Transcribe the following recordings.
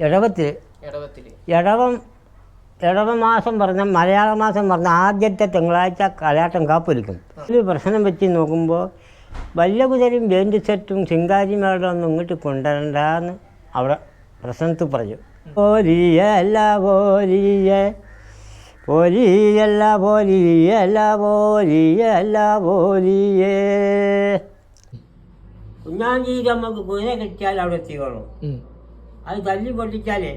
ഇടവത്തിൽ ഇടവം ഇടവ മാസം പറഞ്ഞ മലയാള മാസം പറഞ്ഞ ആദ്യത്തെ തിങ്കളാഴ്ച കലാട്ടം കാപ്പൊരുക്കും. ഒരു പ്രശ്നം വെച്ച് നോക്കുമ്പോൾ വല്ലകുതരും കുതിരയും ബേൻഡ് സെറ്റും ഒന്നും ഇങ്ങോട്ട് കൊണ്ടുവരണ്ടെന്ന് അവിടെ പ്രശ്നത്തിൽ പറഞ്ഞു. പോലിയല്ല പോലിയ പോലിയല്ല പോലിയല്ല പോലിയല്ല പോലിയേ കുഞ്ഞാഞ്ചി നമുക്ക് കുതിര കിട്ടിയാൽ അവിടെ എത്തിക്കോളും. അത് തല്ലി പൊട്ടിച്ചാലേ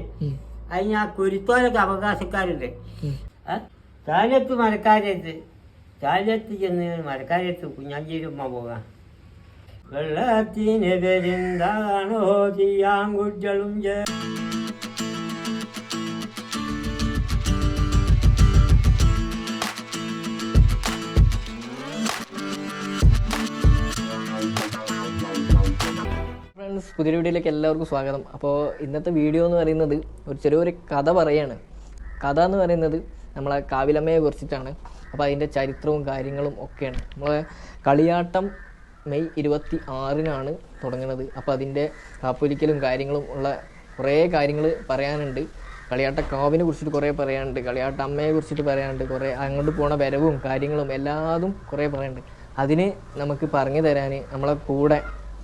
അതിന് ആ കുരുത്തോലൊക്കെ അവകാശക്കാരുണ്ട്. താലത്ത് മരക്കാരത്ത് താലത്ത് ചെന്ന് മരക്കാരത്ത് കുഞ്ഞാഞ്ചേരുമ്മ പോകാം. വെള്ളത്തിന് പെരുന്താണോ ചെയ്യാങ്കുറ്റളും ചേ പുതിയ വീഡിയോയിലേക്ക് എല്ലാവർക്കും സ്വാഗതം. അപ്പോൾ ഇന്നത്തെ വീഡിയോ എന്ന് പറയുന്നത് ഒരു ചെറിയൊരു കഥ പറയാണ്. കഥ എന്ന് പറയുന്നത് നമ്മളെ കാവിലമ്മയെ കുറിച്ചിട്ടാണ്. അപ്പോൾ അതിന്റെ ചരിത്രവും കാര്യങ്ങളും ഒക്കെയാണ്. നമ്മളെ കളിയാട്ടം മെയ് ഇരുപത്തി ആറിനാണ് തുടങ്ങുന്നത്. അപ്പോൾ അതിന്റെ കാപ്പൊലിക്കലും കാര്യങ്ങളും ഉള്ള കുറേ കാര്യങ്ങൾ പറയാനുണ്ട്. കളിയാട്ട കാവിനെ കുറിച്ചിട്ട് കുറേ പറയാനുണ്ട്. കളിയാട്ട അമ്മയെ കുറിച്ചിട്ട് പറയാനുണ്ട്. കുറേ അങ്ങോട്ട് പോണ വരവും കാര്യങ്ങളും എല്ലാതും കുറേ പറയാനുണ്ട്. അതിന് നമുക്ക് പറഞ്ഞു തരാൻ നമ്മളെ കൂടെ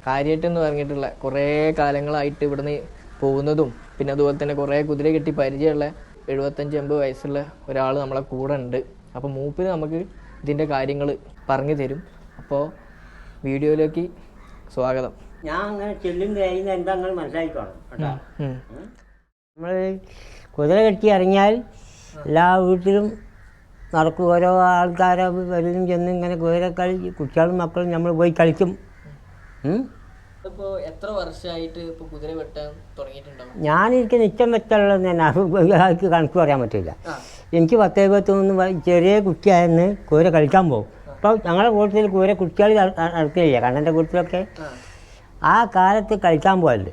കാര്യമായിട്ട് എന്ന് പറഞ്ഞിട്ടുള്ള കുറേ കാലങ്ങളായിട്ട് ഇവിടുന്ന് പോകുന്നതും പിന്നെ അതുപോലെ തന്നെ കുറേ കുതിര കെട്ടി പരിചയമുള്ള എഴുപത്തഞ്ച് എൺപത് വയസ്സുള്ള ഒരാൾ നമ്മളെ കൂടെ ഉണ്ട്. അപ്പോൾ മൂപ്പിന് നമുക്ക് ഇതിന്റെ കാര്യങ്ങൾ പറഞ്ഞു തരും. അപ്പോൾ വീഡിയോയിലേക്ക് സ്വാഗതം. ഞാൻ അങ്ങനെ ചെല്ലും കഴിയുന്ന എന്താ നിങ്ങൾ മനസ്സിലാക്കിക്കോണം കേട്ടോ. നമ്മൾ കുതിര കെട്ടി ഇറങ്ങിയാൽ എല്ലാ വീട്ടിലും നടക്കും. ഓരോ ആൾക്കാരെ വരും ചെന്ന് ഇങ്ങനെ കുതിര കളി കുട്ടികളും മക്കളും നമ്മൾ പോയി കളിക്കും. എത്ര വർഷമായിട്ട് ഇപ്പോൾ കുതിര വെട്ടാൻ തുടങ്ങിയിട്ടുണ്ടാവും? ഞാനെനിക്ക് നിച്ചം വെച്ചുള്ളത് തന്നെ. ആൾക്ക് കണക്ക് പറയാൻ പറ്റില്ല. എനിക്ക് പത്ത് എഴുപത്തൊന്ന് ചെറിയ കുട്ടിയായിരുന്നു കുതിര കളിക്കാൻ പോകും. അപ്പോൾ ഞങ്ങളുടെ കൂട്ടത്തിൽ കുതിര കുട്ടികൾ നടക്കില്ല കണ്ണന്റെ കൂട്ടത്തിലൊക്കെ. ആ. കാലത്ത് കളിക്കാൻ പോയത്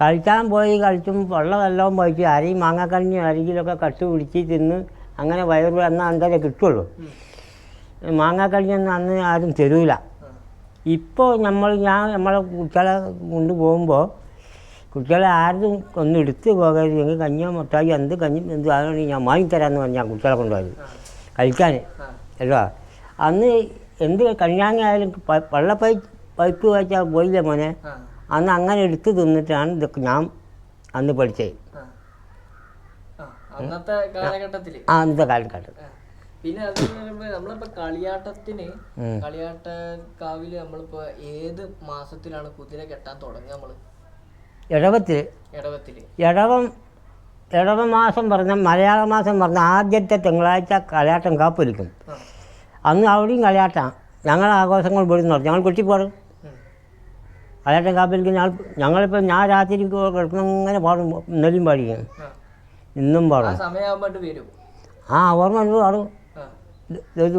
കളിക്കാൻ പോയി കളിച്ചും വെള്ളം എല്ലാം പോയിട്ട് അരയും മാങ്ങാക്കണ്ണി അരികിലൊക്കെ കട്ട് പിടിച്ച് തിന്ന് അങ്ങനെ വയറു അന്ന് അന്തരെ കിട്ടുള്ളൂ. മാങ്ങാക്കണ്ണിയൊന്നും അന്ന് ആരും തരൂല. ഇപ്പോൾ നമ്മൾ ഞാൻ നമ്മളെ കുട്ടികളെ കൊണ്ടുപോകുമ്പോൾ കുട്ടികളെ ആരും ഒന്ന് എടുത്ത് പോകരുത് എങ്കിൽ കഞ്ഞിയോ മുട്ടായി എന്ത് കഞ്ഞി എന്ത് അതാണ് ഞാൻ വാങ്ങിത്തരാമെന്ന് പറഞ്ഞാൽ ഞാൻ കുട്ടികളെ കൊണ്ടുപോയത്. കഴിക്കാൻ. അല്ലോ? അന്ന് എന്ത് കഞ്ഞാങ്ങ ആയാലും പ- പൈപ്പ് വായിച്ചാൽ പോയില്ലേ മോനെ? അന്ന് അങ്ങനെ എടുത്ത് തിന്നിട്ടാണ് ഇതൊക്കെ ഞാൻ അന്ന് പഠിച്ചത്. ആ. അന്നത്തെ കാലഘട്ടത്തിൽ. പിന്നെ അത് നമ്മളിപ്പോ കളിയാട്ടത്തിന്. കളിയാട്ട കാവിൽ നമ്മളിപ്പോ ഏത് മാസത്തിലാണ് കുതിര കെട്ടാൻ തുടങ്ങുക നമ്മൾ? ഇടവത്തിൽ ഇടവത്തിൽ ഇടവം ഇടവ മാസം പറഞ്ഞ മലയാള മാസം പറഞ്ഞ ആദ്യത്തെ തിങ്കളാഴ്ച കലാട്ടം കാപ്പൊരുക്കും. അന്ന് അവിടെയും കളിയാട്ടാണ് ഞങ്ങൾ ആഘോഷങ്ങൾ വിടുന്നു ഞങ്ങൾ കുട്ടിപ്പാടും കളിയാട്ടം കലാട്ടം കാപ്പൊലിക്കും ഞങ്ങൾ ഞങ്ങളിപ്പോൾ ഞാൻ രാത്രി കിടക്കുന്ന ഇങ്ങനെ പാടും. ഇന്നലെയും പാടിക്കും. ഇന്നും പാടും. ആ ഓർമ്മ പാടും. ഇത്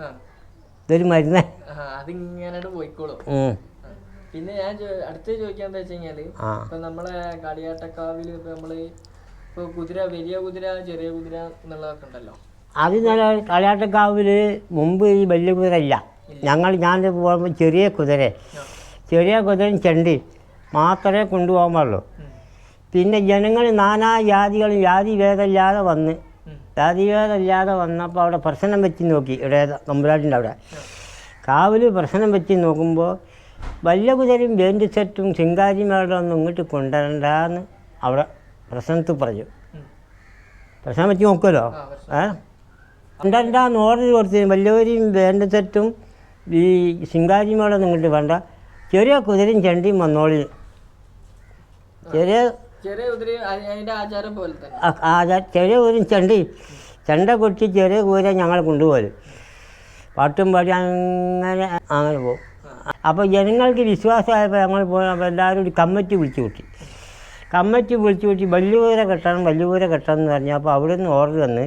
ആ. ഇതൊരു മരുന്ന്? അതിങ്ങനെ പോയിക്കോളും. പിന്നെ ഞാൻ അടുത്ത് ചോദിക്കാൻ എന്താ വെച്ച് കഴിഞ്ഞാൽ ഇപ്പൊ നമ്മളെ കളിയാട്ടക്കാവിൽ ഇപ്പൊ നമ്മൾ ഇപ്പൊ കുതിര വലിയ കുതിര ചെറിയ കുതിര എന്നുള്ളതൊക്കെ ഉണ്ടല്ലോ. അത് നല്ല കളിയാട്ടക്കാവിൽ മുമ്പ് ഈ വലിയ കുതിര ഇല്ല. ഞങ്ങൾ ഞാൻ പോകുമ്പോൾ ചെറിയ കുതിര. ചെറിയ കുതിരയും ചെണ്ടി മാത്രമേ കൊണ്ടുപോകാൻ പാടുള്ളൂ. പിന്നെ ജനങ്ങൾ നാനാ ജാതികളും ജാതി ഭേദമില്ലാതെ വന്ന് ഭേദമില്ലാതെ വന്നപ്പോൾ അവിടെ പ്രശ്നം വെച്ച് നോക്കി. ഇവിടെ തമ്പുരാട്ടിന്റെ അവിടെ. കാവിൽ പ്രശ്നം വെച്ച് നോക്കുമ്പോൾ വലിയ കുതിരയും ബേൻഡ് സെറ്റും ശിങ്കാരിമാരുടെ ഒന്നും ഇങ്ങോട്ട് കൊണ്ടുവരണ്ടെന്ന് അവിടെ പ്രശ്നത്തിൽ പറഞ്ഞു. പ്രശ്നം വെച്ച് നോക്കുമല്ലോ. ഏ? കൊണ്ടുവരണ്ടാന്ന് ഓർഡർ കൊടുത്തു വലിയവരെയും ബേൻഡ് സെറ്റും ഈ ശിങ്കാരിമാരുടെ ഒന്നും ഇങ്ങോട്ട് വേണ്ട. ചെറിയ കുതിരയും ചെണ്ടിയും വന്നോളി ചെറിയ ചെറിയ ഊരും ചെണ്ടി. ചെണ്ട കൊട്ടി ചെറിയ കൂര ഞങ്ങൾ കൊണ്ടുപോകും പാട്ടും പാടി അങ്ങനെ അങ്ങനെ പോകും. അപ്പോൾ ജനങ്ങൾക്ക് വിശ്വാസമായപ്പോൾ ഞങ്ങൾ പോയപ്പോൾ എല്ലാവരും ഒരു കമ്മിറ്റി വിളിച്ചു കൂട്ടി. കമ്മിറ്റി വിളിച്ചു കൂട്ടി വല്യൂര കെട്ടണം വല്യൂര കെട്ടണം എന്ന് പറഞ്ഞപ്പോൾ അവിടെ നിന്ന് ഓർഡർ വന്ന്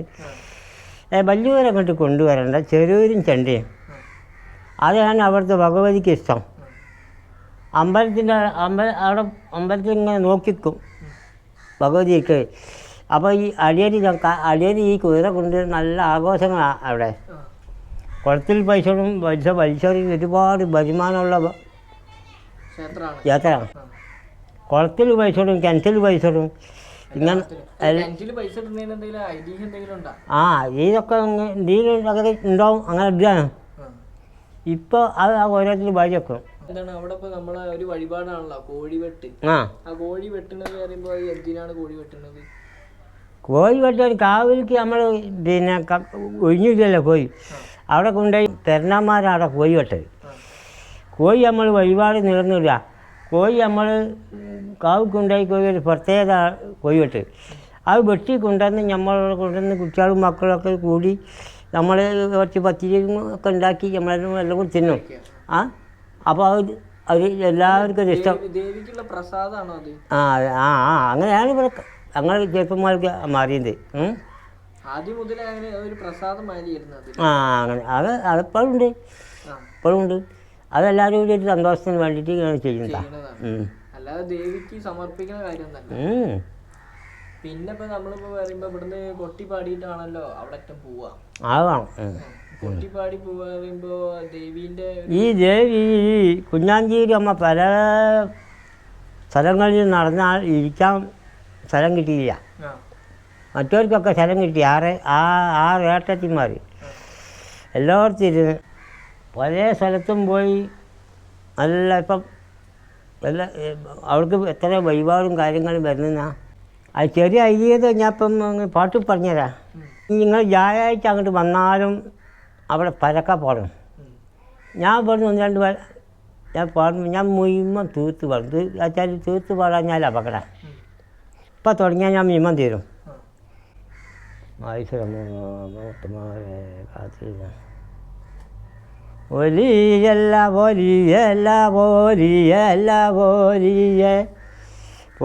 വല്യൂര അങ്ങോട്ട് കൊണ്ടുവരേണ്ട ചെറിയൊരും ചെണ്ടയും. അതാണ് അവിടുത്തെ ഭഗവതിക്ക് ഇഷ്ടം. അമ്പലത്തിന്റെ അമ്പല അവിടെ അമ്പലത്തിൽ ഇങ്ങനെ നോക്കിക്കും. ഭഗവതിയൊക്കെ. അപ്പോൾ ഈ അടിയരി അടിയരി ഈ കുതിര കൊണ്ട് നല്ല ആഘോഷങ്ങളാണ് അവിടെ. കുളത്തിൽ പൈസയും പൈസ പലിശയും ഒരുപാട് വരുമാനമുള്ള ക്ഷേത്രമാണ്. യാത്രയാണ്. കുളത്തിൽ പൈസ ഇടും കിണറ്റിൽ പൈസ ഇടും ഇങ്ങനെ ആ ഇതൊക്കെ എന്തെങ്കിലും ഉണ്ടാവും അങ്ങനെ ഇടുകയാണ്. ഇപ്പോൾ അത് ആ ഓരോരുത്തർ വഴി വെക്കും. എന്താണ് അവിടെ ഇപ്പൊ നമ്മളെ ഒരു വഴിപാടാണല്ലോ കോഴി വെട്ട് ആ. ആ കോഴി വെട്ടുന്നത് അത് എന്തിനാണ് കോഴി വെട്ടുന്നത് കോഴി വെട്ടാൻ കാവിലേക്ക് നമ്മൾ പിന്നെ ഒഴിഞ്ഞില്ലല്ലോ കോഴി. അവിടെ കൊണ്ടുപോയി പെരുന്നാന്മാരാണ് അവിടെ കോഴി വെട്ടത് കോഴി നമ്മൾ വഴിപാട് നേർന്നിടുക കോഴി നമ്മൾ കാവ് കൊണ്ടുപോയി കോഴി ഒരു പ്രത്യേകത കോഴി വെട്ട് അത് വെട്ടി കൊണ്ടുവന്ന് നമ്മൾ കൊണ്ടുവന്ന് കുട്ടികളും മക്കളൊക്കെ കൂടി നമ്മൾ കുറച്ച് പത്തിരിയും ഒക്കെ ഉണ്ടാക്കി നമ്മളെല്ലാം എല്ലാം കൂടി തിന്നും. ആ? അപ്പോൾ അവർ അവർ എല്ലാവർക്കും ഇഷ്ടം. ആ ആ ആ അങ്ങനെയാണ് ഇവിടെ അങ്ങനെ ചെറുപ്പന്മാർക്ക് മാറിയത്. ഉം. ആദ്യം മുതലേ അങ്ങനെ ഒരു പ്രസാദമായിരുന്നു ആ അങ്ങനെ. അത് അതിപ്പോഴും ഉണ്ട്. ആ. ഇപ്പോഴും ഉണ്ട്. അതെല്ലാവരും കൂടി ഒരു സന്തോഷത്തിന് വേണ്ടിയിട്ട് ഇങ്ങനെ ചെയ്യുന്നതാണ്. ചെയ്യുന്നതാണ് അല്ലാതെ ദേവിക്ക് സമർപ്പിക്കുന്ന കാര്യമൊന്നല്ല പിന്നെ ഇപ്പൊ നമ്മളിപ്പോ പറയുമ്പോ ഇവിടുന്ന് കൊട്ടി പാടിയിട്ടാണല്ലോ അവിടെ പോവാ. കൊട്ടി പാടി പോവാ പറയുമ്പോ ദേവീന്റെ ഈ ദേവി ഈ കുഞ്ഞാഞ്ചേരി അമ്മ പല സ്ഥലങ്ങളിൽ നടന്നാൽ ഇരിക്കാൻ സ്ഥലം കിട്ടിയില്ല. മറ്റവർക്കൊക്കെ സ്ഥലം കിട്ടി. ആറ് ആ ആറ് ഏട്ടത്തിമാർ എല്ലായിടത്തും ഇരുന്ന് പല സ്ഥലത്തും പോയി നല്ല ഇപ്പം എല്ലാ അവൾക്ക് അവർക്ക് എത്ര വഴിപാടും കാര്യങ്ങളും വരുന്ന അത് ചെറിയ ഐതിഹ്യത ഞാൻ ഇപ്പം പാട്ട് പറഞ്ഞുതരാം. നിങ്ങൾ ജായായിട്ട് അങ്ങോട്ട് വന്നാലും അവിടെ പരക്ക പാടും. ഞാൻ പറഞ്ഞു ഒന്ന് രണ്ട് പേർ ഞാൻ പാടുമ്പോൾ ഞാൻ മുഴുവൻ തീർത്ത് പാടും വെച്ചാൽ തീർത്ത് പാടാൻ ഞാൻ അപകടം. ഇപ്പം തുടങ്ങിയാൽ ഞാൻ മുഴുവൻ തീരും ഒലിയല്ല ഒലിയല്ല പോലിയല്ല പോലിയ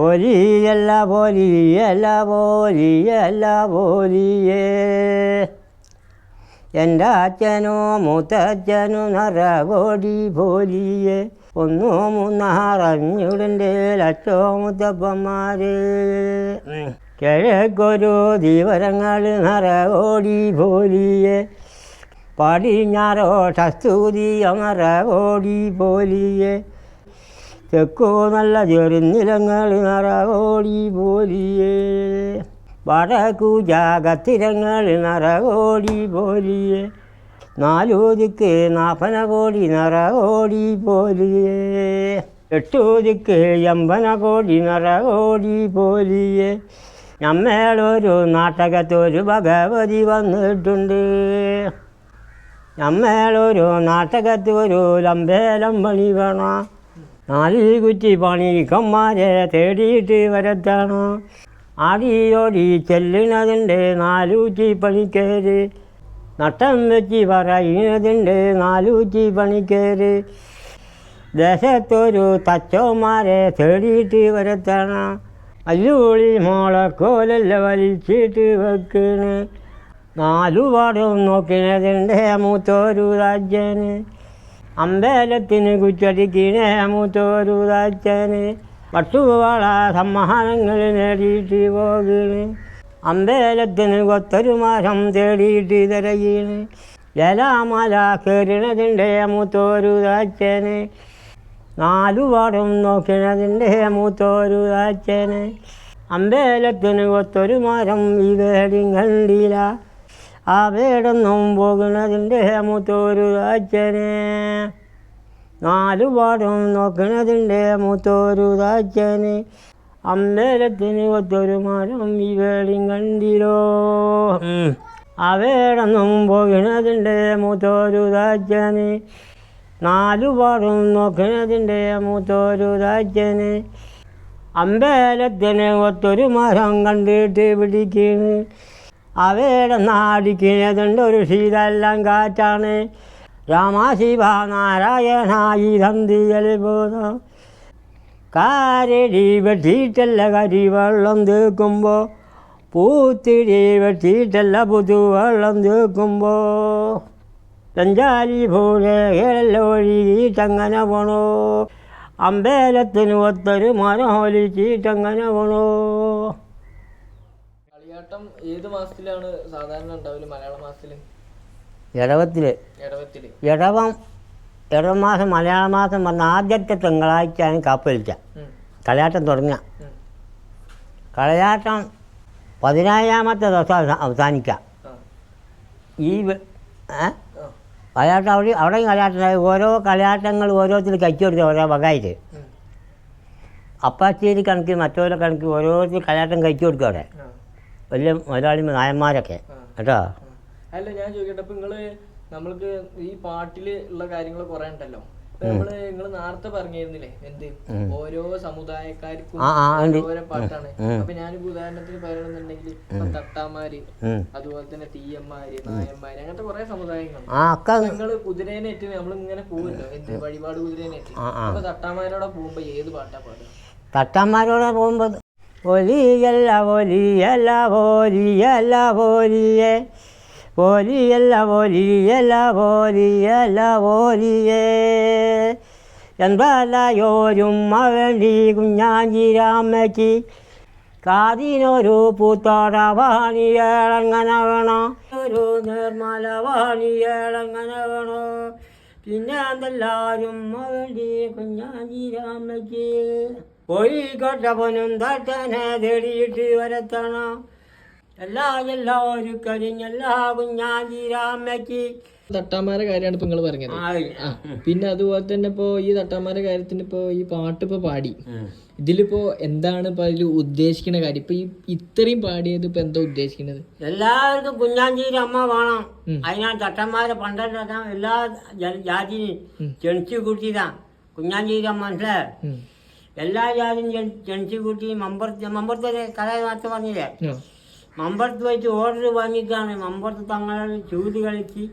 ഒലിയല്ല ഒലിയല്ല പോലിയല്ല ഒലിയേ എന്റെ അച്ഛനോ മൂത്തച്ഛനോ നിറകോടി പോലിയെ. ഒന്നോ മൂന്നാറഞ്ഞുടന്റെ ലക്ഷോ മുത്തപ്പന്മാരെ. കിഴക്കൊരു ദീവരങ്ങൾ നിറകോടി പോലിയെ. പടിഞ്ഞാറോ ഷസ്തൂതി നിറകോടി പോലിയെ. തെക്കോ നല്ല ചെറുനിലങ്ങൾ നിറകോടി പോലിയേ. വടക്കു നറകോടി പോലിയെ പോലിയേ. നാലു ദിക്ക് നാപ്പന കോടി നറകോടി പോലിയെ. എട്ടു ദിക്ക് എമ്പന കോടി നറകോടി പോലിയെ. നമ്മേളൊരു നാട്ടകത്തൊരു ഭഗവതി വന്നിട്ടുണ്ട്. നമ്മളൊരു നാട്ടകത്തൊരു ലംബേലം പണി വേണം. നാല് കുറ്റി പണിക്കന്മാരെ തേടിയിട്ട് വരത്താണ്. ആടിയോടി ചെല്ലുന്നതുണ്ട് നാലൂറ്റി പണിക്കേര്. നട്ടം വെച്ച് പറയുന്നതുണ്ട് നാലൂറ്റി പണിക്കേര്. ദേശത്തൊരു തച്ചോമാരെ തേടിയിട്ട് വരത്തണം. അല്ലൂളി മോളക്കോലല്ല വലിച്ചിട്ട് വെക്കണ്. നാലു പാടും നോക്കിനതിന്റെ മൂത്തോരു രാജ്യന്. അമ്പലത്തിന് കുച്ചടിക്കണേ മൂത്തോരു രാജ്യന്. പട്ടുവാള സമ്മാനങ്ങൾ നേടിയിട്ട് പോകീണ് അമ്പേലത്തിന് കൊത്തൊരു മാസം തേടിയിട്ട് തിരയീണ് ജലാമല കയറിണതിന്റെ മൂത്തോരു താച്ചന് നാലു പാടും മൂത്തോരു താച്ചന് അമ്പേലത്തിന് കൊത്തൊരു മാസം ഈ വേടി കണ്ടില്ല ആ വേടൊന്നും പോകുന്നതിന്റെ മൂത്തോരു അച്ഛനെ നാലു പാടും നോക്കണതിന്റെ മൂത്തൊരു താച്ചന് അമ്പലത്തിന് ഒത്തൊരു മരം ഈ വേളിയും കണ്ടിലോ? അവേടൊന്നും പോകണതിന്റെ മൂത്തോരു താച്ചന് നാലു പാടും നോക്കണതിന്റെ മൂത്തൊരു താച്ചന് അമ്പലത്തിന് ഒത്തൊരു മരം കണ്ടിട്ട് പിടിക്കുന്നു അവയുടെ നാടിക്കുന്നതുണ്ട് ഒരു ശീതെല്ലാം കാറ്റാണ്. രാമാശിവ നാരായണ ഈ തന്തിയൽ ബോധം കാരടി വെട്ടിയിട്ടല്ല കരി വെള്ളം തീർക്കുമ്പോൾ പൂത്തിടി വെട്ടിയിട്ടല്ല പുതുവെള്ളം വെള്ളം തീർക്കുമ്പോൾ പോലെ ഒഴുകിയിട്ടങ്ങനെ പോണോ. അമ്പേലത്തിന് ഒത്തൊരു മരം ഒലിച്ചിട്ടങ്ങനെ പോണോ. കളിയാട്ടം ഏത് മാസത്തിലാണ് സാധാരണ ഉണ്ടാവില്ല മലയാള മാസത്തിൽ? ഇടവത്തിൽ ഇടവം ഇടവമാസം മലയാള മാസം വന്ന ആദ്യത്തെ തിങ്കളാഴ്ചയാണ് കാപ്പലിച്ച കളയാട്ടം തുടങ്ങുക കളയാട്ടം പതിനായിരാമത്തെ ദിവസം അവസാനിക്കാം. ഈ കളയാട്ടം അവിടെ അവിടെയും കളിയാട്ടം ഓരോ കളിയാട്ടങ്ങൾ ഓരോരുത്തർ കച്ചു കൊടുക്കുക ഓരോ വകയായിട്ട്. ഉം. അപ്പാച്ചേരി കണക്ക് മറ്റോരോ കണക്ക് ഓരോരുത്തർ കളിയാട്ടം കഴിച്ചു കൊടുക്കുക അവിടെ. വലിയ മുതലാളി നായന്മാരൊക്കെ. കേട്ടോ. അല്ല ഞാൻ ചോദിക്കട്ടെ ഇപ്പൊ നിങ്ങൾ നമ്മൾക്ക് ഈ പാട്ടിൽ ഉള്ള കാര്യങ്ങൾ കുറെ ഉണ്ടല്ലോ. നമ്മൾ നിങ്ങൾ നേരത്തെ പറഞ്ഞിരുന്നില്ലേ എന്ത്? ഓരോ സമുദായക്കാർക്കും ഓരോ പാട്ടാണ്. അപ്പൊ ഞാനിപ്പോ ഉദാഹരണത്തിന് പറയണമെന്നുണ്ടെങ്കിൽ തട്ടാമാര് അതുപോലെ തന്നെ തീയന്മാര് നായന്മാര് അങ്ങനത്തെ കുറെ സമുദായങ്ങളുണ്ട്. കുതിരേനേറ്റ് നമ്മൾ ഇങ്ങനെ പോകുമല്ലോ എന്ത് വഴിപാട് കുതിരേനേറ്റ് അപ്പൊ തട്ടാമാരോടെ പോകുമ്പോ ഏത് പാട്ടാ പാടുക? തട്ടാമാരോടെ പോകുമ്പോ ഒലിയല്ല ഒലിയല്ല ഒലിയല്ല ഒലിയേ. ഒലിയല്ല ഓലിയല്ല ഓലിയല്ല ഓലിയേ എന്തായോരും മകണ്ടി കുഞ്ഞാഞ്ചിരാമ്മയ്ക്ക് കാതിനൊരു പൂത്തോട വാണിയേളങ്ങനെ വേണോ? ഒരു നിർമ്മല വാണിയേളങ്ങനെ വേണോ? പിന്നെ എന്തെല്ലാവരും മകണ്ടി കുഞ്ഞാഞ്ചിരാമ്മയ്ക്ക് കോഴിക്കോട്ടപ്പനും തട്ടനെ തേടിയിട്ട് വരത്തണം. എല്ലാ എല്ലാ ഒരു കരിഞ്ഞെല്ലാ കുഞ്ഞാഞ്ചിരാമ്മയ്ക്ക് തട്ടാമാരെ കാര്യമാണ് ഇപ്പൊ നിങ്ങൾ പറഞ്ഞത്. പിന്നെ അതുപോലെ തന്നെ ഇപ്പോ ഈ തട്ടാമാരെ കാര്യത്തിന് ഇപ്പോ ഈ പാട്ട് ഇപ്പൊ പാടി ഇതിലിപ്പോ എന്താണ് ഇപ്പൊ അതിൽ ഉദ്ദേശിക്കുന്ന കാര്യം? ഇപ്പൊ ഈ ഇത്രയും പാടിയത് ഇപ്പൊ എന്താ ഉദ്ദേശിക്കുന്നത് എല്ലാവർക്കും കുഞ്ഞാഞ്ചേരി അമ്മ വേണം. ഉം. അതിനാ തട്ടന്മാരെ പണ്ടത്തെ എല്ലാ ജാതിയും ജനിച്ചു കൂട്ടിയതാ. കുഞ്ഞാഞ്ചിരി അമ്മ മനസ്സിലായോ എല്ലാ ജാതിയും ജനിച്ചു കൂട്ടി മമ്പർ മമ്പർത്തെ കഥ നേരത്തെ പറഞ്ഞില്ലേ. മമ്പറത്ത് വെച്ച് ഓർഡർ വാങ്ങിക്കാണ്. മമ്പറത്ത് തങ്ങളുടെ ചൂത് കളിച്ച്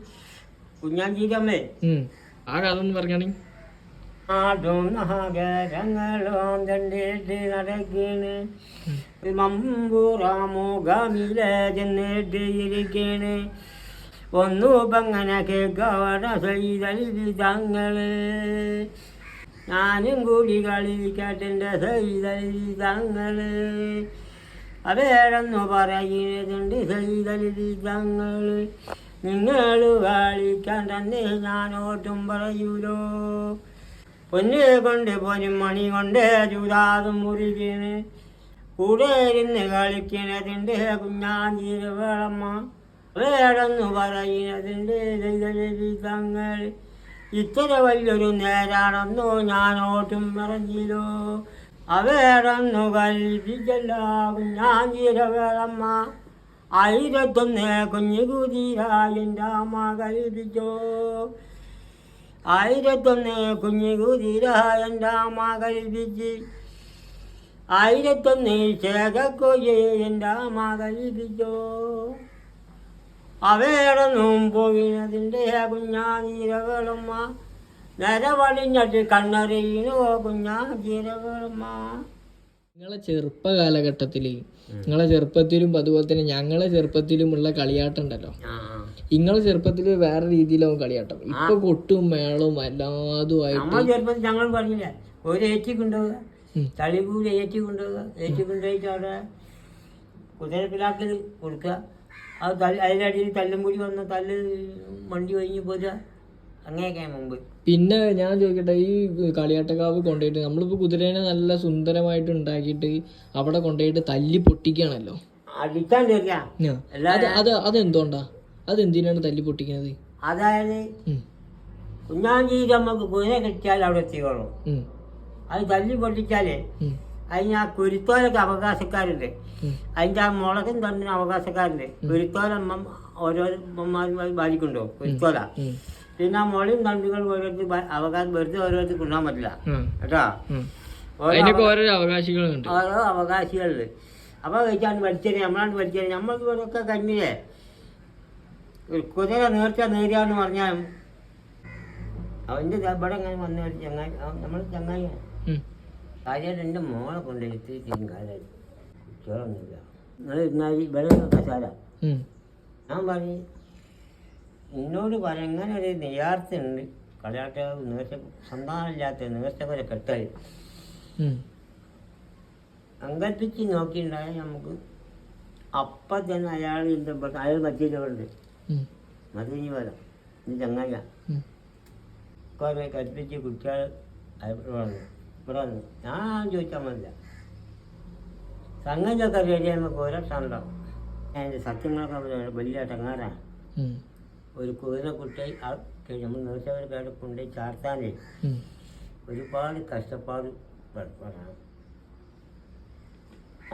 കുഞ്ഞാഞ്ചീരമ്മേ ഉം. ആ കഥ ഒന്ന് പറയുകയാണെങ്കിൽ ആടും നഗരങ്ങളും തണ്ടിട്ട് നടക്കണ് മമ്പൂറാമുഖമിലെ ചെന്നിട്ട് ഇരിക്കണ്. ഒന്നു പങ്ങനെ കേക്കവട ചെയ്തലി തങ്ങൾ. ഞാനും കൂടി കളിക്കട്ടെ സൈതലി തങ്ങൾ. അവേടെന്നു പറയുന്നതുണ്ട് ചെയ്തലി തങ്ങൾ നിങ്ങൾ വാഴിക്കാൻ തന്നെ ഞാനോട്ടും പറയൂലോ? പൊന്ന് കൊണ്ട് പോരും മണി കൊണ്ട് ചൂതാതും മുറിക്കണ് കൂടെ ഇരുന്ന് കളിക്കണതിന്റെ കുഞ്ഞാഞ്ചീര വേളമ്മ വേടെന്ന് പറയുന്നതിന്റെ ദൈവലി തങ്ങൾ ഇത്ര വലിയൊരു നേരാണെന്നോ ഞാനോട്ടും പറഞ്ഞില്ലോ അവേടെന്നു കൽപ്പിച്ചല്ല കുഞ്ഞാഞ്ചീര വേളമ്മ ആയിരത്തൊന്ന് കുഞ്ഞു അമ്മ കൽപ്പിച്ചോ ആയിരത്തൊന്ന് കുഞ്ഞു അമ്മ കൽപ്പിച്ച് ആയിരത്തൊന്ന് ചേകക്കൊയ്യെ അമ്മ കൽപ്പിച്ചോ അവേടൊന്നും പോകിനതിന്റെ കുഞ്ഞാതീരകളുമ്മ നിരവടിഞ്ഞിട്ട് കണ്ണറിയണോ ജീരകർമ്മ നിങ്ങളെ ചെറുപ്പ കാലഘട്ടത്തിൽ നിങ്ങളെ ചെറുപ്പത്തിലും അതുപോലെ തന്നെ ഞങ്ങളെ ചെറുപ്പത്തിലുമുള്ള കളിയാട്ടം ഉണ്ടല്ലോ നിങ്ങളെ ചെറുപ്പത്തിൽ വേറെ രീതിയിലാവും കളിയാട്ടം. ഇപ്പൊ കൊട്ടും മേളവും എല്ലാതും ആയിട്ട് ചെറുപ്പത്തിൽ ഞങ്ങൾ പറഞ്ഞില്ല ഒരു ഏച്ചി കൊണ്ടുപോവുക തളിപൂര് ഏറ്റി ഏച്ചി കൊണ്ടുപോവുക ഏച്ചി കൊണ്ടുപോയിട്ട് അവിടെ കുതിരപ്പിലാക്കിൽ കൊടുക്കുക. അത് തല്ല് അതിന്റെ അടിയിൽ തല്ലും കൂടി വന്ന് തല്ല് വണ്ടി കഴിഞ്ഞ് പോരുക. അങ്ങനെയൊക്കെയാണ് മുമ്പ്. പിന്നെ ഞാൻ ചോദിക്കട്ടെ ഈ കളിയാട്ടക്കാവ് കൊണ്ടുപോയിട്ട് നമ്മളിപ്പോൾ കുതിരേനെ നല്ല സുന്ദരമായിട്ട് ഉണ്ടാക്കിയിട്ട് അവിടെ കൊണ്ടുപോയിട്ട് തല്ലി പൊട്ടിക്കുകയാണല്ലോ. അത് അത് അതെന്തുകൊണ്ടാ അതെന്തിനാണ് തല്ലി പൊട്ടിക്കുന്നത് അതായത് ഉം. കുഞ്ഞാഞ്ചീരി നമുക്ക് കുതിര കിട്ടിയാൽ അവിടെ എത്തിക്കോളൂ. അത് തല്ലി പൊട്ടിച്ചാലേ. അതിന് ആ കുരുത്തോലൊക്കെ അവകാശക്കാരുണ്ട്. അതിന്റെ ആ മുളകും തന്നെ അവകാശക്കാരുണ്ട് കുരുത്തോലമ്മ ഓരോ അമ്മമാരുമായി ബാധിക്കുന്നുണ്ടോ കുരുത്തോല ആ മുളയും തണ്ടുകൾ ഓരോരുത്തർ അവകാശം വെറുതെ ഓരോരുത്തർ കൊണ്ടാൻ പറ്റില്ല. കേട്ടോ? ഓരോ അതിനൊക്കെ ഓരോ അവകാശികളുണ്ട്. ഓരോ അവകാശികളിൽ അപ്പോൾ കഴിച്ചാണ്ട് വലിച്ചേരി നമ്മളാണ്ട് വലിച്ചേരി നമ്മൾക്ക് ഇവരൊക്കെ കഞ്ഞില്ലേ കുതിര നേർച്ച നേരിയാന്ന് പറഞ്ഞാൽ അവന്റെ ഇവിടെ അങ്ങനെ വന്ന ഒരു ചങ്ങായി നമ്മൾ ചങ്ങായിയാണ് ഉം. കാര്യം എന്റെ മോളെ കൊണ്ട് എത്തിയിട്ടും കാര്യം ചോറൊന്നുമില്ല നിങ്ങൾ ഇരുന്നാൽ ഇവിടെ കസാല ഞാൻ പറഞ്ഞു എന്നോട് പറ ഇങ്ങനെ ഒരു നെയ്യാർത്തുണ്ട് കളിയാട്ട നേർച്ച സന്താനമില്ലാത്ത നേർച്ചവരെ കെട്ടൽ സങ്കല്പിച്ച് നോക്കിയിട്ടുണ്ടായാൽ നമുക്ക് അപ്പ തന്നെ അയാൾ ഇവിടെ- അയാൾ മറ്റേതുണ്ട്. മതിനി വരാം ഇത് ചങ്ങല കുറെ കൽപ്പിച്ച് കുട്ടികൾ അയപ്പെടുവാണ് ഇവിടെ വന്നു ഞാൻ ചോദിച്ചാൽ മതില്ല. സംഗതിയൊക്കെ റെഡിയാകുമ്പോൾ ഉണ്ടാവും. അതിന്റെ സത്യങ്ങളൊക്കെ വലിയ ടങ്ങാറാണ് ഉം. ഒരു കുതിരക്കുട്ടി നമ്മൾ ഒരു പേരെ കൊണ്ടുപോയി ചാർത്താനേ. ഒരുപാട് കഷ്ടപ്പാട് പെടണം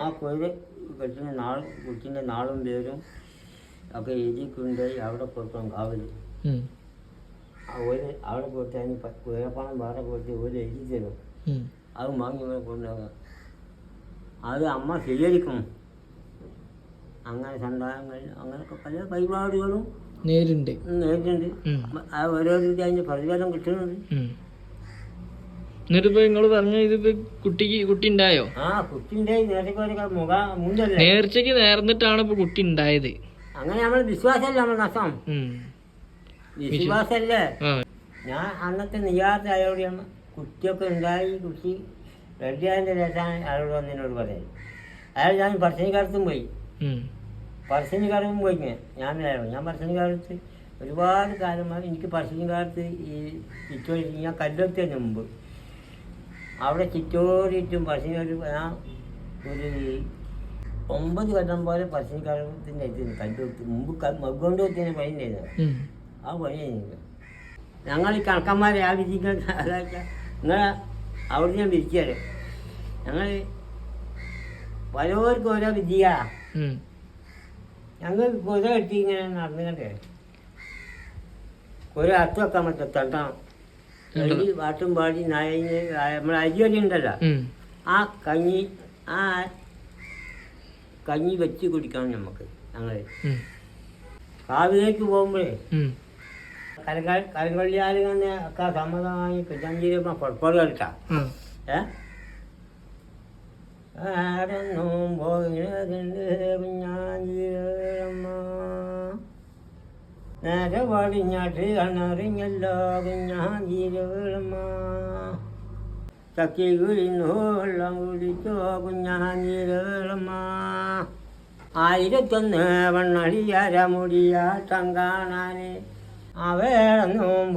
ആ കുതിര കെട്ടുന്ന നാളും കുട്ടിന്റെ നാളും പേരും ഒക്കെ എഴുതി കൊണ്ടുപോയി അവിടെ കൊടുക്കണം കാവൽ. ആ ഒരു അവിടെ പോയിട്ട് അതിന് കുതിരപ്പണം വേറെ പോയിട്ട് ഒരു എഴുതി തരും. അത് വാങ്ങി കൊണ്ടുപോകാം അത് അമ്മ സ്വീകരിക്കും. അങ്ങനെ സന്താനങ്ങൾ അങ്ങനെയൊക്കെ പല പരിപാടികളും നേരുണ്ട്. നേരിട്ടുണ്ട് ഉം. ആ ഓരോരുത്തരും അതിന്റെ പ്രതിഫലം കിട്ടുന്നുണ്ട്. എന്നിട്ടിപ്പോ നിങ്ങൾ പറഞ്ഞ ഇതിപ്പോ കുട്ടിക്ക് കുട്ടി ഉണ്ടായോ ആ മുഖ മുണ്ടല്ലേ? നേർച്ചയ്ക്ക് നേർന്നിട്ടാണ് ഇപ്പൊ കുട്ടി ഉണ്ടായത് അങ്ങനെ നമ്മൾ വിശ്വാസമല്ലേ നമ്മൾ നഷ്ടം? ഉം. വിശ്വാസമല്ലേ ഞാൻ അന്നത്തെ നിയാത്ത അയാളോടെയാണ് കുട്ടിയൊക്കെ ഉണ്ടായി കുട്ടി റെഡിയായതിന്റെ ശേഷമാണ് അയാളോട് വന്നതിനോട് പറയുന്നത് അയാൾ ഞാൻ പറശ്ശിനിക്കാലത്തും പോയി. ഉം. കാലം പോയി ഞാൻ ഞാൻ അയാളോ കാലത്ത് പറശ്ശിനിക്കാലത്ത് ഒരുപാട് കാലമായി എനിക്ക് പറശ്ശിനിക്കാലത്ത് ഈ ചുറ്റോടി ഞാൻ കല്ലെത്തിയതിന് മുമ്പ് അവിടെ ചുറ്റോടിയിട്ടും കാലം ഞാൻ ഒരു ഒമ്പത് കൊല്ലം പോലെ പറശ്ശിനിക്കാലത്തിന്റെ ഇത് കല്ലെത്തി മുമ്പ് മകൊണ്ട് എത്തിയ പണി ഉണ്ടായിരുന്നു. ആ പണി എനിക്ക് ഞങ്ങൾ ഈ കണക്കന്മാരെ ആ വിധിക്കാൻ നിങ്ങൾ അവിടെ ഞാൻ വിധിച്ചത് ഞങ്ങൾ പലവർക്കും ഓരോ വിധിയാ ഉം. ഞങ്ങൾ കുര കെട്ടി ഇങ്ങനെ നടന്നുകൊണ്ടേ കുര അർത്ഥം വെക്കാൻ തട്ടാം എഴുതി പാട്ടും പാടി നയഞ്ഞ് നമ്മൾ അരിയടി ഉണ്ടല്ലോ. ആ കഞ്ഞി ആ കഞ്ഞി വെച്ച് കുടിക്കണം നമുക്ക് ഞങ്ങൾ കാവിലേക്ക് പോകുമ്പോഴേ ഉം. കരകൾ കരകൊള്ളിയാൽ തന്നെ ഒക്കെ സമ്മതമായി പിന്നഞ്ചിരുമ്പോൾ പുറപ്പാട് കളിക്കാം ആ. പോയിട്ടുണ്ട് കുഞ്ഞാഞ്ചിരമ്മ നേരെ പടിഞ്ഞാട്ട് കണ്ണറിഞ്ഞല്ലോ കുഞ്ഞാഞ്ചിരമ്മ ചക്കി കുഴിഞ്ഞു കുടിച്ചോ കുഞ്ഞാഞ്ചിരമ്മ ആയിരത്തൊന്ന് വണ്ണടിയാര മുടിയാട്ടം കാണാൻ അവേടൊന്നും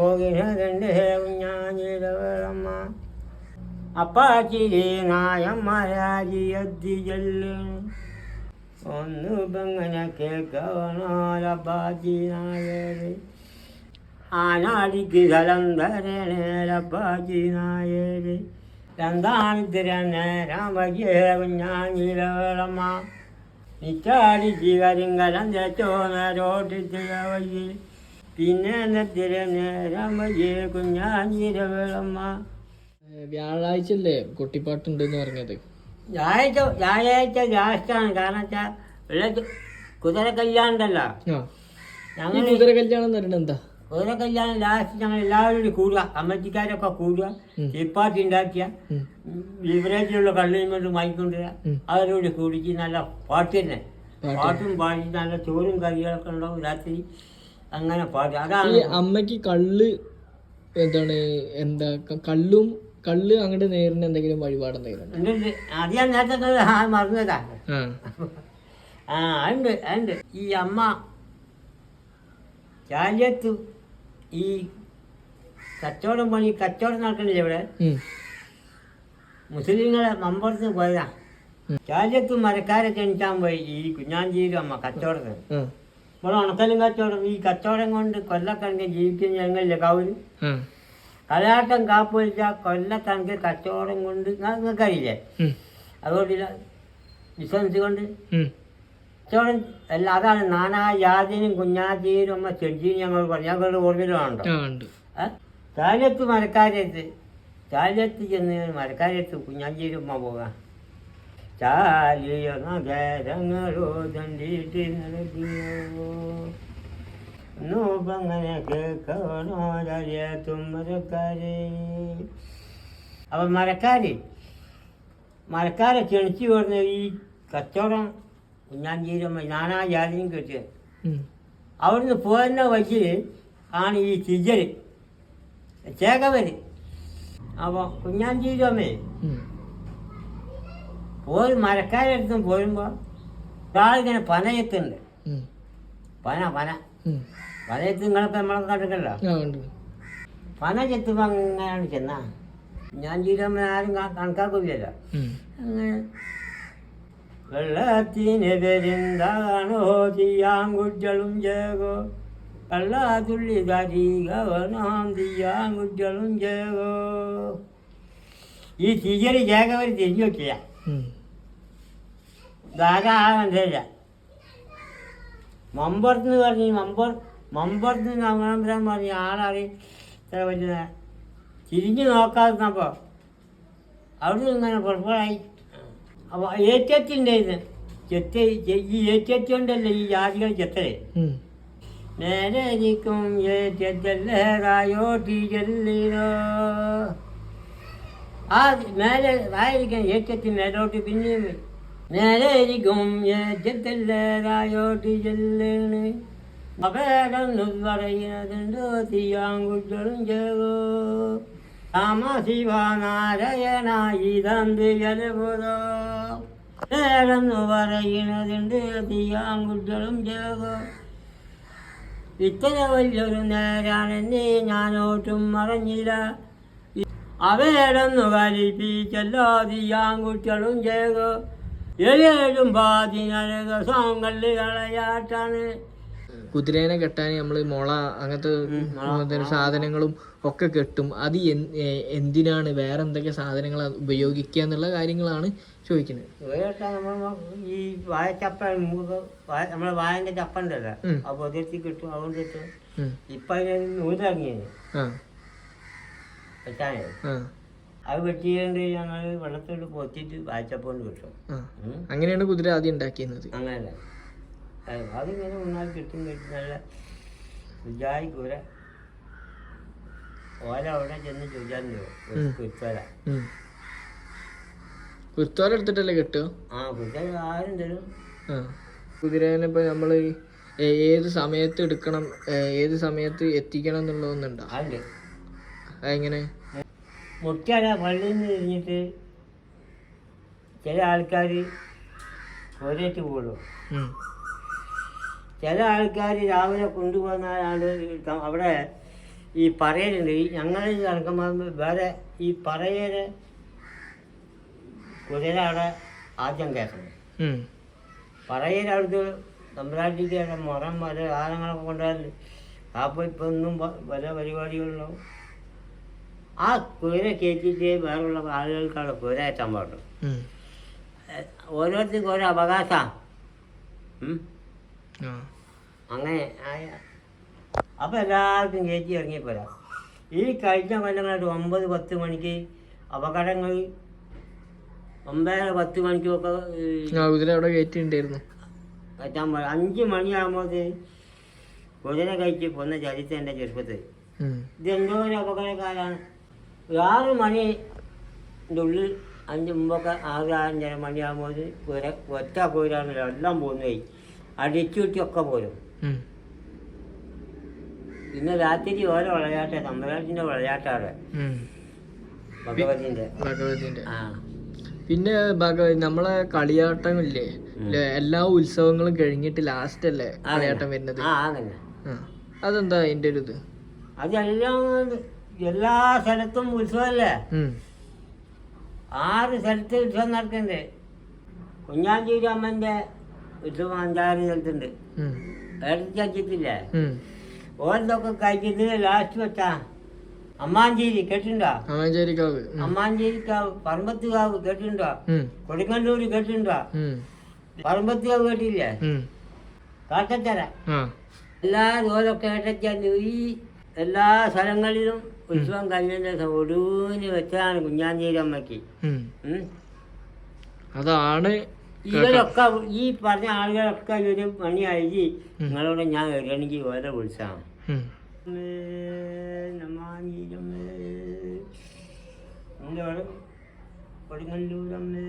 നായന്മാരാജി ഒന്ന് പെങ്ങനെ കേൾക്കവണോലപ്പാച്ചി ആനാടിക്ക് സ്ഥലം തരണേലപ്പാച്ചി നായര്. എന്താണ് ഇത്തിരി നേരം വയ്യ കുഞ്ഞാഞ്ഞിരവളമ്മ നിറ്റാടിച്ച് കരിങ്കലം തെച്ചോ പിന്നെ നെത്തിരി നേരം വയ്യ കുഞ്ഞാഞ്ഞിരവളമ്മ വ്യാഴാഴ്ച അല്ലേ കുട്ടിപ്പാട്ടുണ്ട് എന്ന് പറഞ്ഞത്? വ്യാഴാഴ്ച വ്യാഴാഴ്ച ലാസ്റ്റാണ്. കാരണം വെച്ചാൽ കുതിര കല്യാണം ഉണ്ടല്ലോ ആ. ഈ ഞങ്ങൾ കുതിര കല്യാണം എന്ന് പറയുന്നത് എന്താ? കുതിര കല്യാണം ലാസ്റ്റ് ഞങ്ങൾ എല്ലാവരും കൂടി കൂടുക. കമ്മിറ്റിക്കാരൊക്കെ കൂടുക. ചീപ്പാത്തി ഉണ്ടാക്കിയ. ബിവറേജിലുള്ള കള്ളിയും കൊണ്ട് വാങ്ങിക്കൊണ്ടുവരിക. അവരോട് കുടിച്ച് നല്ല പാട്ട് തന്നെ. പാട്ടും പാടി നല്ല ചോറും കറികളൊക്കെ ഉണ്ടാവും രാത്രി. അങ്ങനെ പാട്ട് അതാണ് അമ്മയ്ക്ക് കള്ള് എന്താണ് എന്താ കള്ളും കള്ള് അങ്ങോട്ട് നേരിന് എന്തെങ്കിലും വഴിപാട് എന്തെങ്കിലും ഉണ്ടോ? അത് ഞാൻ നേരത്തെ ആ മറന്നതാ ആ. ആ ഉണ്ട് ഉണ്ട്. ഈ അമ്മ രാജ്യത്ത് ഈ കച്ചവടം പണി കച്ചവടം നടക്കണില്ല ഇവിടെ. മുസ്ലിങ്ങളെ മമ്പറത്ത് പോയതാ. ചാലിയത്ത് മരക്കാരെ ക്ഷണിച്ചാൻ പോയി ഈ കുഞ്ഞാഞ്ചേരി അമ്മ കച്ചവടത്തിന്. ഇവിടെ ഉണക്കലും കച്ചവടം. ഈ കച്ചവടം കൊണ്ട് കൊല്ലക്കണക്കിന് ജീവിക്കുന്ന ഞങ്ങൾ കാവൽ ആ. കലാട്ടം കാപ്പൊലിച്ച കൊല്ലക്കണക്കിന് കച്ചവടം കൊണ്ട് നിങ്ങൾക്കറിയില്ലേ? ഉം. അതുകൊണ്ടില്ല ബിസിനസ് കൊണ്ട്. കച്ചവടം അല്ല അതാണ് നാനാ ജാതിനും കുഞ്ഞാതിനും അമ്മ ചെടിയും ഞങ്ങൾ പറഞ്ഞു ഞങ്ങളുടെ ഓർമ്മയിലുണ്ടോ താലത്ത് മരക്കാരത്ത് ചാലത്ത് ചെന്ന് മരക്കാരത്ത് കുഞ്ഞാഞ്ചേരി അമ്മ പോകാം. ചാലിയ നഗരങ്ങളോ തണ്ടിയിട്ട് നടത്തിയോ നോപ്പങ്ങനെ കേൾക്കണോ ചാലിയത്തും മരക്കാരെ അപ്പം മരക്കാര് മരക്കാരെ ക്ഷണിച്ചു വരുന്ന ഈ കച്ചവടം കുഞ്ഞാഞ്ചീരമ്മ നാനാ ജാതിയും കെട്ടിയത്. അവിടുന്ന് പോരുന്ന വഴിയിൽ ആണ് ഈ തിജൽ ചേകവര് അപ്പോൾ കുഞ്ഞാഞ്ചീരമ്മേ. പോയി മരക്കാരടുത്തും പോരുമ്പോൾ ഒരാളിങ്ങനെ പനയത്തുണ്ട്. പന പന നിങ്ങളൊക്കെ പന ചെത്തുമ്പോൾ അങ്ങനെയാണ് ചെന്നാ. ഞാൻ ആരും കണക്കാക്കില്ലല്ലോ. അങ്ങനെ. ചേകോ ചേകോ ഈ തീയറി ചേകവർ തിരിഞ്ഞു. ധാരാളം തരില്ല മമ്പുറത്ത് പറഞ്ഞ് മമ്പുറ മമ്പുറത്ത് നമ്പരം പറഞ്ഞ ആളാണ് ഇത്ര വലിയ തിരിഞ്ഞു നോക്കാതിരുന്നപ്പോൾ അവിടെ ഇങ്ങനെ പുറപ്പെടായി അപ്പോൾ ഏറ്റത്തിന്റെ ചെത്ത ഈ ഏറ്റത്തുണ്ടല്ലോ ഈ ജാതികൾ ചെത്തലേ ഉം. നേരെ ഇരിക്കും ഏറ്റത്തല്ലേറായോ ടീച്ചല്ലോ ആ മേലെ ആയിരിക്കും ഏറ്റത്തിന് മേലോട്ട് പിന്നെയും വരും. നേരെ ഇരിക്കും അപേടെന്ന് പറയുന്നതുണ്ടോ തീയാങ്കുറ്റളും ചേകോ രാമശിവനാരായണ ഇതന്ത് ജലപുരോ നേരെന്ന് പറയുന്നതുണ്ട് ചേകോ ഇത്ര വലിയൊരു നേരാണെന്നേ ഞാനോട്ടും മറഞ്ഞില്ല. അവേടൊന്നു കലിപ്പിച്ചല്ലോ തീയാങ്കുറ്റും ചേകോ എഴുതും പാതി നരക കളയാട്ടാണ് കുതിരേനെ കെട്ടാൻ നമ്മൾ മുള അങ്ങനത്തെ സാധനങ്ങളും ഒക്കെ കെട്ടും. അത് എന്തിനാണ്? വേറെ എന്തൊക്കെ സാധനങ്ങൾ ഉപയോഗിക്കുക എന്നുള്ള കാര്യങ്ങളാണ് ചോദിക്കുന്നത്. വേറിട്ടാ നമ്മൾ ഈ വാഴച്ചപ്പ നമ്മളെ വാഴന്റെ ചപ്പ ഉണ്ടല്ലോ. ഉം. ആ പൊതിർത്തി കിട്ടും അതുകൊണ്ട് കിട്ടും ഉം. നൂലിറങ്ങിയത്. ആ. വെച്ചാണേ ആ. അത് വെട്ടിയത് ഞങ്ങൾ വെള്ളത്തോട്ട് പൊത്തിയിട്ട് വാഴച്ചപ്പ കൊണ്ട് കിട്ടും അങ്ങനെയാണ് കുതിര ആദ്യം അത് അതിങ്ങനെ മൂന്നാൾ കിട്ടും കിട്ടും നല്ല കൂര ഓല അവിടെ ചെന്ന് ചോദിച്ചാൽ ഉം. കുരുത്തോല. എടുത്തിട്ടല്ലേ കിട്ടും ആ കുരുത്തോല ആരും തരും. കുതിരേനെ ഇപ്പൊ നമ്മൾ ഏത് സമയത്ത് എടുക്കണം ഏത് സമയത്ത് എത്തിക്കണം എന്നുള്ളതൊന്നുണ്ടോ അതുണ്ട് അതെങ്ങനെ? മുട്ടയട പള്ളിയിൽ നിന്ന് തിരിഞ്ഞിട്ട് ചില ആൾക്കാർ കോരേറ്റ് പോകുള്ളൂ. ചില ആൾക്കാർ രാവിലെ കൊണ്ടുപോകുന്ന ആൾ അവിടെ ഈ പറയലുണ്ട്. ഈ ഞങ്ങൾ നടക്കുമ്പോൾ വേറെ ഈ പറയൽ കുതിരാണ് ആദ്യം കേൾക്കുന്നത്. പറയലടുത്ത് അവിടെ മുറം വരെ കാലങ്ങളൊക്കെ കൊണ്ടുപോയാൽ അപ്പോൾ ഇപ്പം ഒന്നും പല പരിപാടികളിലും? ആ കുതിര കയറ്റിയിട്ട് വേറുള്ള ആളുകൾക്കാണ് കുതിര കയറ്റാൻ പാടുള്ളൂ ഓരോരുത്തർക്കും ഓരോ അവകാശമാണ്. അങ്ങനെ അപ്പൊ അപ്പോൾ എല്ലാവർക്കും കയറ്റി ഇറങ്ങിപ്പോരാ ഈ കഴിഞ്ഞ കൊല്ലങ്ങളായിട്ട് ഒമ്പത് പത്ത് മണിക്ക് അപകടങ്ങൾ ഒമ്പതര പത്ത് മണിക്കൊക്കെ ഈ ആ കുതിര അവിടെ കയറ്റിണ്ടായിരുന്നു കയറ്റാൻ പാടില്ല അഞ്ച് മണിയാകുമ്പോൾ കുതിര കഴിച്ച് പോന്ന ചരിത്രം എന്റെ ചെറുപ്പത്തിൽ. ഇതെന്തോ ഒരു അപകടക്കാരാണ്. ഒരു ആറ് മണിന്റെ ഉള്ളിൽ അഞ്ച് മുമ്പൊക്കെ ആറ് ആറഞ്ചര മണിയാകുമ്പോൾ കുതിര ഒറ്റ കുതിരാണല്ലോ എല്ലാം പോകുന്നതായി അടിച്ചുവിട്ടിയൊക്കെ പോരും. ഉം. പിന്നെ രാത്രി ഓരോ വിളയാട്ട തമ്പരാട്ടിന്റെ വിളയാട്ടാണ് ഭഗവതിന്റെ. ഭഗവതിന്റെ. ആ. പിന്നെ നമ്മളെ കളിയാട്ടമില്ലേ ഇല്ലേ എല്ലാ ഉത്സവങ്ങളും കഴിഞ്ഞിട്ട് ലാസ്റ്റ് അല്ലേ കളിയാട്ടം വരുന്നത്? അതെന്താ അതിന്റെ ഒരു ഇത്? അതെല്ലാം എല്ലാ സ്ഥലത്തും ഉത്സവല്ലേ ആറ് സ്ഥലത്ത് ഉത്സവം നടക്കണ്ടേ കുഞ്ഞാഞ്ചേരി അമ്മന്റെ ഉത്സവം അഞ്ചാറ് സ്ഥലത്തുണ്ട്. ഓരതൊക്കെ കഴിച്ചിട്ട് ലാസ്റ്റ് വെച്ചാ അമ്മാഞ്ചേരി കേട്ടിണ്ടോ അമ്മഞ്ചേരിക്കാവ്. പറമ്പത്തുകാവ് കേട്ടിണ്ടോ ഉം. കേട്ടിണ്ടോ. പറമ്പത്തുകാവ് കേട്ടില്ലേ. കാട്ടത്തര എല്ലാ ഓരൊക്കെ ഈ എല്ലാ സ്ഥലങ്ങളിലും ഉത്സവം ദിവസം ഒടുവിന് വെച്ചതാണ് കുഞ്ഞാഞ്ചേരി അമ്മയ്ക്ക്. ഉം. അതാണ് ഇവരൊക്കെ ഈ പറഞ്ഞ ആളുകളൊക്കെ ഒരു മണിയായി നിങ്ങളോട് ഞാൻ വരികയാണെങ്കിൽ ഓരോ വിളിച്ചാണ് ഉം. കൊടുങ്ങല്ലൂരമ്മേ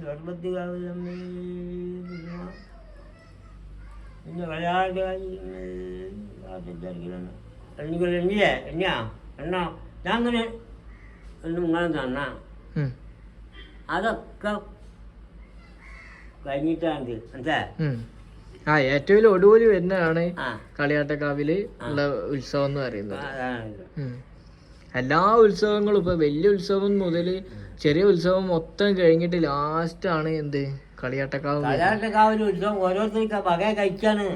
നിർബദ്ധികാവിലമ്മേ പിന്നെ വരാടായില്ലേ എണ്ണികൾ എണ്ണിയേ എണ്ണിയാ? എണ്ണ? ഞാൻ അങ്ങനെ ഒന്നും നിങ്ങളെ തന്നാ. ഉം. അതൊക്കെ ഉം. ആ ഏറ്റവും ഒടുവിൽ വരുന്നതാണ് കളിയാട്ടക്കാവിൽ ഉള്ള ഉത്സവം എന്ന് പറയുന്നത്. എല്ലാ ഉത്സവങ്ങളും ഇപ്പൊ വലിയ ഉത്സവം മുതൽ ചെറിയ ഉത്സവം മൊത്തം കഴിഞ്ഞിട്ട് ലാസ്റ്റ് ആണ് എന്ത്? കളിയാട്ടക്കാവ്. കലാട്ടക്കാവിന് ഉത്സവം ഓരോരുത്തർക്ക് വക കഴിച്ചാണ്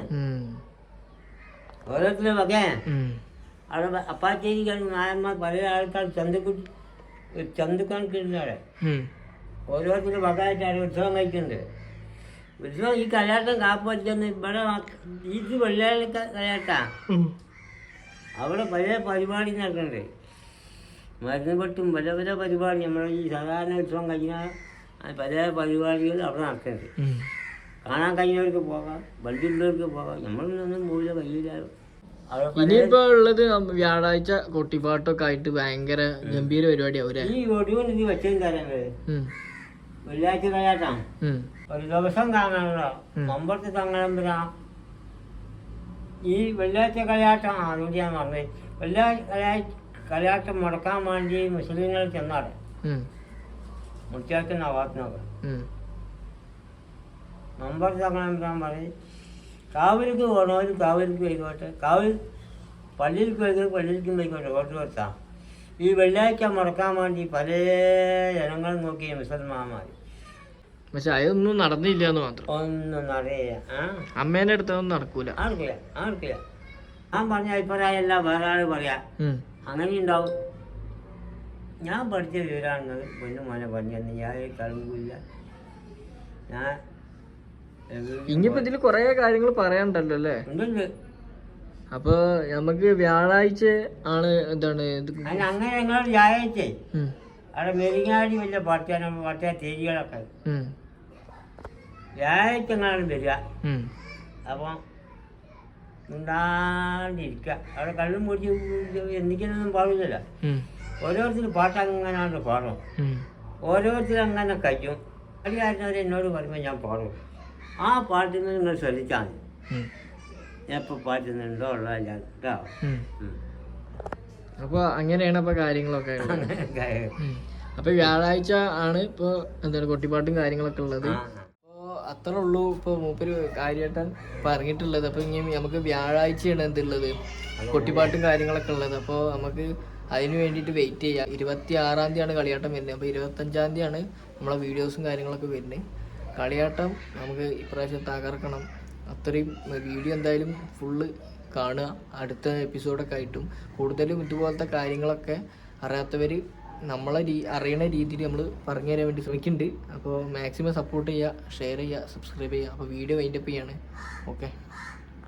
ഓരോരുത്തരും വക. അവിടെ അപ്പാച്ചേരി നായന്മാർ പല ആൾക്കാർ ചന്തക്കുട്ടി ചന്തക്കണക്കിരുന്ന കിട്ടുന്നവിടെ ഓരോരുത്തരും വകയായിട്ടാണ് ഉത്സവം കഴിക്കുന്നത്. ഉത്സവം ഈ കലാട്ടം കാപ്പ് വെച്ചെന്ന് ഇവിടെ ഇത് വെള്ളാളി കലാട്ടാ. അവിടെ പല പരിപാടി നടക്കണ്ടേ മരുന്ന് പെട്ടും പല പല പരിപാടി. നമ്മുടെ ഈ സാധാരണ ഉത്സവം കഴിഞ്ഞാൽ പല പരിപാടികൾ അവിടെ നടക്കുന്നുണ്ട്. കാണാൻ കഴിഞ്ഞവർക്ക് പോകാം വണ്ടിയുള്ളവർക്ക് പോകാം. നമ്മളൊന്നും പോയില്ല കഴിയില്ല ഇനിയിപ്പോ ഉള്ളത് വ്യാഴാഴ്ച കൊട്ടിപ്പാട്ടൊക്കെ ആയിട്ട് ഭയങ്കര ഗംഭീര പരിപാടിയാവും ഈ ഒടിവും ഇത് വെച്ചും കാര്യങ്ങൾ. വെള്ളിയാഴ്ച കഴിയാട്ടാ. ഒരു ദിവസം കാണാനുള്ള ഉം. മമ്പറത്ത് തങ്ങളമ്പുര ഈ വെള്ളിയാഴ്ച കളിയാട്ടം അതുകൊണ്ട് ഞാൻ പറഞ്ഞത് വെള്ളിയാഴ്ച കളിയാഴ്ച കളിയാട്ടം മുടക്കാൻ വേണ്ടി മുസ്ലിങ്ങൾ ചെന്നാടെ. മുട്ടിയാക്ക് നവാത്തിനൊക്കെ ഉം. മമ്പറത്ത് തങ്ങളമ്പുരാൻ പറയും കാവിലേക്ക് പോകണവർ കാവിലേക്ക് പോയിക്കോട്ടെ കാവിൽ പള്ളിയിൽ പോയി പള്ളിയിലേക്കും പോയിക്കോട്ടെ കൊടുത്താൽ ഈ വെള്ളിയാഴ്ച മുടക്കാൻ വേണ്ടി പല ജനങ്ങളും നോക്കി മുസൽമാന്മാർ പക്ഷെ അതൊന്നും നടന്നില്ല എന്ന് മാത്രം. ഒന്നും ആ. അമ്മേന്റെ അടുത്തൊന്നും നടക്കൂല. ആർക്കില്ല ആർക്കില്ല ഞാൻ പറഞ്ഞ അഭിപ്രായമല്ല വേറെ ആൾ പറയാ. അങ്ങനെ ഉണ്ടാവും ഞാൻ പഠിച്ച വിവരാണെന്ന് പൊന്നു മോനെ പറഞ്ഞു തന്നെ ഞാൻ കഴിവില്ല ഞാൻ ഇനിയിപ്പോ ഇതിൽ കൊറേ കാര്യങ്ങൾ പറയാനുണ്ടല്ലോ അല്ലേ? അപ്പൊ നമുക്ക് വ്യാഴാഴ്ച ആണ് എന്താണ് അങ്ങനെ ഞങ്ങൾ വ്യാഴാഴ്ച. അവിടെ മെരിങ്ങാടി വലിയ പാർട്ടിയാണ് പാർട്ടിയ തേരികളൊക്കെ. വ്യാഴാഴ്ച ഞങ്ങളാണ് വരിക. അപ്പം ഉണ്ടാണ്ടിരിക്കുക അവിടെ കള്ളും പൊടി എന്തെങ്കിലുമൊന്നും പാടില്ലല്ലോ. ഉം. ഓരോരുത്തർ പാട്ട് അങ്ങനെയാണ് പാടും. ഉം. ഓരോരുത്തർ അങ്ങനെ കഴിയും. കളിയായിരുന്നവർ എന്നോട് പറയുമ്പോൾ ഞാൻ പാടും. ആ പാട്ടിൽ നിന്ന് നിങ്ങൾ ശ്രദ്ധിച്ചാൽ മതി. ഉം. പറ്റുന്നുണ്ടോ ഉള്ള കേട്ടോ ഉം. ഉം. അപ്പൊ അങ്ങനെയാണ് അപ്പൊ കാര്യങ്ങളൊക്കെ ഉള്ളത്. അങ്ങനെയൊക്കെ. ഉം. അപ്പൊ വ്യാഴാഴ്ച ആണ് ഇപ്പൊ എന്താണ് കൊട്ടിപ്പാട്ടും കാര്യങ്ങളൊക്കെ ഉള്ളത് അപ്പോൾ അപ്പോ അത്രേ ഉള്ളൂ ഇപ്പൊ മൂപ്പര് കാര്യമായിട്ട് പറഞ്ഞിട്ടുള്ളത് അപ്പൊ ഇനി നമുക്ക് വ്യാഴാഴ്ചയാണ് എന്തുള്ളത് കൊട്ടിപ്പാട്ടും കാര്യങ്ങളൊക്കെ ഉള്ളത് അപ്പോൾ നമുക്ക് അതിന് വേണ്ടിയിട്ട് വെയിറ്റ് ചെയ്യാം ഇരുപത്തി ആറാം തീയതിയാണ് കളിയാട്ടം വരുന്നത് അപ്പോൾ ഇരുപത്തഞ്ചാം തീയതിയാണ് നമ്മളെ വീഡിയോസും കാര്യങ്ങളൊക്കെ വരുന്നത് കളിയാട്ടം നമുക്ക് ഇപ്രാവശ്യം തകർക്കണം അത്രയും വീഡിയോ എന്തായാലും ഫുള്ള് കാണുക. അടുത്ത എപ്പിസോഡൊക്കെ ആയിട്ടും കൂടുതലും ഇതുപോലത്തെ കാര്യങ്ങളൊക്കെ അറിയാത്തവർ നമ്മളെ രീ അറിയണ രീതിയിൽ നമ്മൾ പറഞ്ഞു തരാൻ വേണ്ടി ശ്രമിക്കുന്നുണ്ട്. അപ്പോൾ മാക്സിമം സപ്പോർട്ട് ചെയ്യുക ഷെയർ ചെയ്യുക സബ്സ്ക്രൈബ് ചെയ്യുക. അപ്പോൾ വീഡിയോ വൈൻഡപ്പ് ചെയ്യാണ്. ഓക്കെ